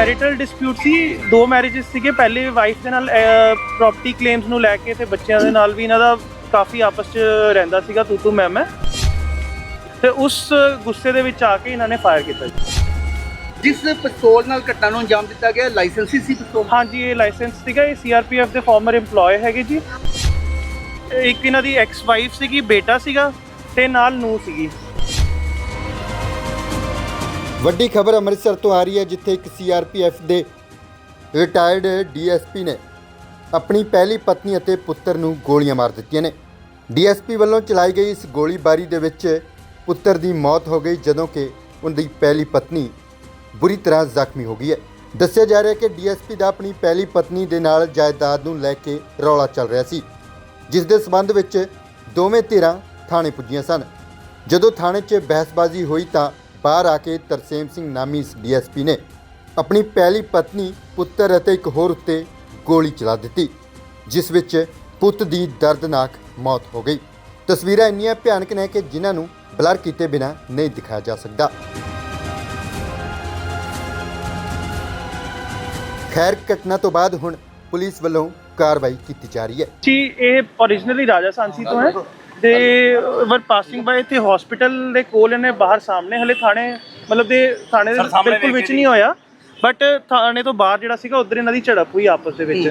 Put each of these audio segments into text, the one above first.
Marital dispute ਸੀ ਦੋ marriages ਸੀਗੇ ਪਹਿਲੇ ਵਾਈਫ ਦੇ ਨਾਲ ਪ੍ਰਾਪਰਟੀ ਕਲੇਮਸ ਨੂੰ ਲੈ ਕੇ ਤੇ ਬੱਚਿਆਂ ਦੇ ਨਾਲ ਵੀ ਇਹਨਾਂ ਦਾ ਕਾਫੀ ਆਪਸ 'ਚ ਰਹਿੰਦਾ ਸੀਗਾ ਤੂ ਤੂ ਮੈਂ ਮੈਂ। ਤੇ ਉਸ ਗੁੱਸੇ ਦੇ ਵਿੱਚ ਆ ਕੇ ਇਹਨਾਂ ਨੇ ਫਾਇਰ ਕੀਤਾ ਜੀ। ਜਿਸ ਪਿਸਤੌਲ ਨਾਲ ਘਟਨਾ ਨੂੰ ਅੰਜਾਮ ਦਿੱਤਾ ਗਿਆ ਲਾਇਸੈਂਸੀ ਸੀ ਪਿਸਤੌਲ? ਹਾਂਜੀ ਇਹ ਲਾਇਸੈਂਸ ਸੀਗਾ ਇਹ ਸੀਆਰਪੀਐਫ ਦੇ ਫਾਰਮਰ EMPLOYE ਹੈਗੇ ਜੀ। ਇੱਕ ਇਹਨਾਂ ਦੀ ਐਕਸ ਵਾਈਫ ਸੀਗੀ ਬੇਟਾ ਸੀਗਾ ਤੇ ਨਾਲ ਨੂੰ ਸੀਗੀ। ਵੱਡੀ ਖਬਰ ਅੰਮ੍ਰਿਤਸਰ ਤੋਂ ਆ ਰਹੀ ਹੈ, ਜਿੱਥੇ ਇੱਕ ਸੀਆਰਪੀਐਫ ਦੇ ਰਿਟਾਇਰਡ ਡੀਐਸਪੀ ਨੇ ਆਪਣੀ ਪਹਿਲੀ ਪਤਨੀ ਅਤੇ ਪੁੱਤਰ ਨੂੰ ਗੋਲੀਆਂ ਮਾਰ ਦਿੱਤੀਆਂ ਨੇ। ਡੀਐਸਪੀ ਵੱਲੋਂ ਚਲਾਈ ਗਈ ਇਸ ਗੋਲੀਬਾਰੀ ਦੇ ਵਿੱਚ ਪੁੱਤਰ ਦੀ ਮੌਤ ਹੋ ਗਈ, ਜਦੋਂ ਕਿ ਉਹਦੀ ਪਹਿਲੀ ਪਤਨੀ ਬੁਰੀ ਤਰ੍ਹਾਂ ਜ਼ਖਮੀ ਹੋ ਗਈ ਹੈ। ਦੱਸਿਆ ਜਾ ਰਿਹਾ ਹੈ ਕਿ ਡੀਐਸਪੀ ਦਾ ਆਪਣੀ ਪਹਿਲੀ ਪਤਨੀ ਦੇ ਨਾਲ ਜਾਇਦਾਦ ਨੂੰ ਲੈ ਕੇ ਰੌਲਾ ਚੱਲ ਰਿਹਾ ਸੀ, ਜਿਸ ਦੇ ਸਬੰਧ ਵਿੱਚ ਦੋਵੇਂ ਧਿਰਾਂ ਥਾਣੇ ਪੁੱਜੀਆਂ ਸਨ। ਜਦੋਂ ਥਾਣੇ 'ਚ ਬਹਿਸਬਾਜ਼ੀ ਹੋਈ ਤਾਂ ਬਾਹਰ ਆ ਕੇ ਤਰਸੇਮ ਸਿੰਘ ਨਾਮੀ ਇਸ ਡੀਐਸਪੀ ਨੇ ਆਪਣੀ ਪਹਿਲੀ ਪਤਨੀ, ਪੁੱਤਰ ਅਤੇ ਇੱਕ ਹੋਰ ਉੱਤੇ ਗੋਲੀ ਚਲਾ ਦਿੱਤੀ, ਜਿਸ ਵਿੱਚ ਪੁੱਤ ਦੀ ਦਰਦਨਾਕ ਮੌਤ ਹੋ ਗਈ। ਤਸਵੀਰਾਂ ਇੰਨੀਆਂ ਭਿਆਨਕ ਨੇ ਕਿ ਜਿਨ੍ਹਾਂ ਨੂੰ ਬਲਰ ਕੀਤੇ ਬਿਨਾਂ ਨਹੀਂ ਦਿਖਾਇਆ ਜਾ ਸਕਦਾ। ਖੈਰ, ਘਟਨਾ ਤੋਂ ਬਾਅਦ ਹੁਣ ਪੁਲਿਸ ਵੱਲੋਂ ਕਾਰਵਾਈ ਕੀਤੀ ਜਾ ਰਹੀ ਹੈ। ਜੀ, ਇਹ originally ਰਾਜਾ ਸਾਂਸੀ ਤੋਂ ਹੈ। ਦੇ ਵਰ ਪਾਸਿੰਗ ਬਾਏ ਤੇ ਹਸਪੀਟਲ ਦੇ ਕੋਲ ਇਹਨੇ ਬਾਹਰ ਸਾਹਮਣੇ ਹਲੇ ਥਾਣੇ ਮਤਲਬ ਦੇ ਥਾਣੇ ਦੇ ਬਿਲਕੁਲ ਵਿੱਚ ਨਹੀਂ ਹੋਇਆ ਬਟ ਥਾਣੇ ਤੋਂ ਬਾਹਰ ਜਿਹੜਾ ਸੀਗਾ ਉਧਰ ਇਹਨਾਂ ਦੀ ਝੜਪ ਹੋਈ ਆਪਸ ਦੇ ਵਿੱਚ।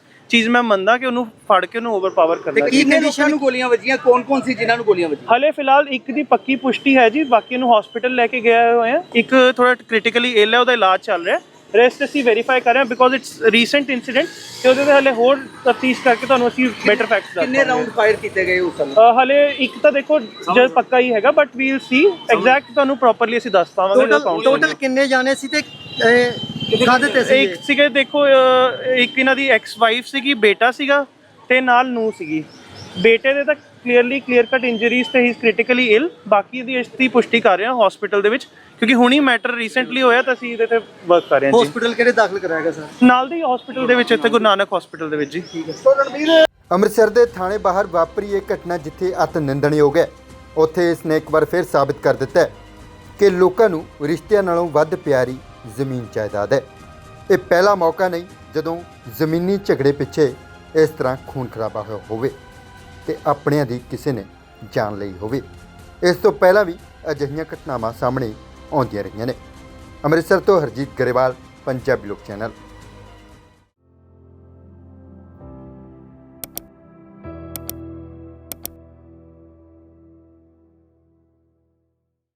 ਚੀਜ਼ ਮੈਂ ਮੰਨਦਾ ਕਿ ਉਹਨੂੰ ਫੜ ਕੇ ਉਹਨੂੰ ਓਵਰਪਾਵਰ ਤੇ ਕਰਨਾ ਕਿੰਨੇ ਲੋਕਾਂ ਨੂੰ ਗੋਲੀਆਂ ਵੱਜੀਆਂ? ਕੌਣ ਕੌਣ ਸੀ ਜਿਨ੍ਹਾਂ ਨੂੰ ਗੋਲੀਆਂ ਵੱਜੀਆਂ? ਹਲੇ ਫਿਲਹਾਲ ਇੱਕ ਦੀ ਪੱਕੀ ਪੁਸ਼ਟੀ ਹੈ ਜੀ ਬਾਕੀ ਨੂੰ ਹਸਪੀਟਲ ਲੈ ਕੇ ਗਏ ਹੋਏ ਆ ਇੱਕ ਥੋੜਾ ਕ੍ਰਿਟੀਕਲੀ ਇਲ ਹੈ ਉਹਦਾ ਇਲਾਜ ਚੱਲ ਰਿਹਾ। ਰੈਸਟ ਅਸੀਂ ਵੈਰੀਫਾਈ ਕਰ ਰਹੇ ਹਾਂ ਬਿਕੋਜ਼ ਇਟਸ ਰੀਸੈਂਟ ਇਨਸੀਡੈਂਟ ਤੇ ਉਹਦੇ ਤੇ ਹਲੇ ਹੋਰ ਤਫਤੀਸ਼ ਕਰਕੇ ਤੁਹਾਨੂੰ ਅਸੀਂ ਬੈਟਰ ਫੈਕਟਸ ਦੱਸ ਕਿੰਨੇ ਰਾਉਂਡ ਫਾਇਰ ਕੀਤੇ ਗਏ ਉਸ ਸਮੇਂ? ਅ, ਹਲੇ ਇੱਕ ਤਾਂ ਦੇਖੋ ਜੇ ਪੱਕਾ ਹੀ ਹੈਗਾ ਬਟ ਵੀਲ ਸੀ ਐਗਜ਼ੈਕਟ ਤੁਹਾਨੂੰ ਪ੍ਰੋਪਰਲੀ ਅਸੀਂ ਦੱਸ ਪਾਵਾਂਗੇ ਜਦੋਂ count ਟੋਟਲ ਕਿੰਨੇ ਜਾਣੇ ਸੀ ਤੇ ਕਾਹਦੇ ਤੇ ਸੀ ਇੱਕ ਸੀਗੇ ਦੇਖੋ ਇੱਕ ਇਹਨਾਂ ਦੀ ਐਕਸ ਵਾਈਫ ਸੀਗੀ ਬੇਟਾ ਸੀਗਾ ਤੇ ਨਾਲ ਨੂੰ ਸੀਗੀ। ਬੇਟੇ ਦੇ ਤਾਂ ਕਲੀਅਰਲੀ ਕਲੀਅਰ ਕੱਟ ਇੰਜਰੀਜ਼ ਤੇ ਹੀ ਇਜ਼ ਕ੍ਰਿਟੀਕਲੀ ਇਲ ਬਾਕੀ ਦੀ ਇਸ ਦੀ ਪੁਸ਼ਟੀ ਕਰ ਰਹੇ ਹਾਂ ਹਸਪੀਟਲ ਦੇ ਵਿੱਚ ਕਿਉਂਕਿ ਹੁਣੀ ਮੈਟਰ ਰੀਸੈਂਟਲੀ ਹੋਇਆ ਤਾਂ ਅਸੀਂ ਇਹਦੇ ਤੇ ਵਰਕ ਕਰ ਰਹੇ ਹਾਂ ਜੀ। ਹਸਪੀਟਲ ਕਿਹੜੇ ਦਾਖਲ ਕਰਾਇਆ ਗਿਆ ਸਰ ਨਾਲ ਦੀ ਹਸਪੀਟਲ ਦੇ ਵਿੱਚ ਇੱਥੇ ਗੁਰੂ ਨਾਨਕ ਹਸਪੀਟਲ ਦੇ ਵਿੱਚ ਜੀ। ਅੰਮ੍ਰਿਤਸਰ ਦੇ ਥਾਣੇ ਬਾਹਰ ਵਾਪਰੀ ਇਹ ਘਟਨਾ ਜਿੱਥੇ ਅਤ ਨਿੰਦਣਯੋਗ ਹੈ। ਉੱਥੇ ਇਸ ਨੇ ਇੱਕ ਵਾਰ ਫਿਰ ਸਾਬਿਤ ਕਰ ਦਿੱਤਾ ਹੈ ਕਿ ਲੋਕਾਂ ਨੂੰ ਰਿਸ਼ਤਿਆਂ ਨਾਲੋਂ ਵੱਧ ਪਿਆਰੀ ਜ਼ਮੀਨ ਜਾਇਦਾਦ ਹੈ। ਇਹ ਪਹਿਲਾ ਮੌਕਾ ਨਹੀਂ, ਜਦੋਂ ਜ਼ਮੀਨੀ ਝਗੜੇ ਪਿੱਛੇ ਇਸ ਤਰ੍ਹਾਂ ਖੂਨ ਖਰਾਬਾ ਹੋਇਆ ਹੋਵੇ ਤੇ ਆਪਣਿਆਂ ਦੀ ਕਿਸੇ ਨੇ ਜਾਨ ਲਈ ਹੋਵੇ। ਇਸ ਤੋਂ ਪਹਿਲਾਂ ਵੀ ਅਜਿਹੀਆਂ ਘਟਨਾਵਾਂ ਸਾਹਮਣੇ ਆਉਂਦੀਆਂ ਰਹੀਆਂ ਨੇ। ਅੰਮ੍ਰਿਤਸਰ ਤੋਂ ਹਰਜੀਤ ਗਰੇਵਾਲ, ਪੰਜਾਬੀ ਲੋਕ ਚੈਨਲ।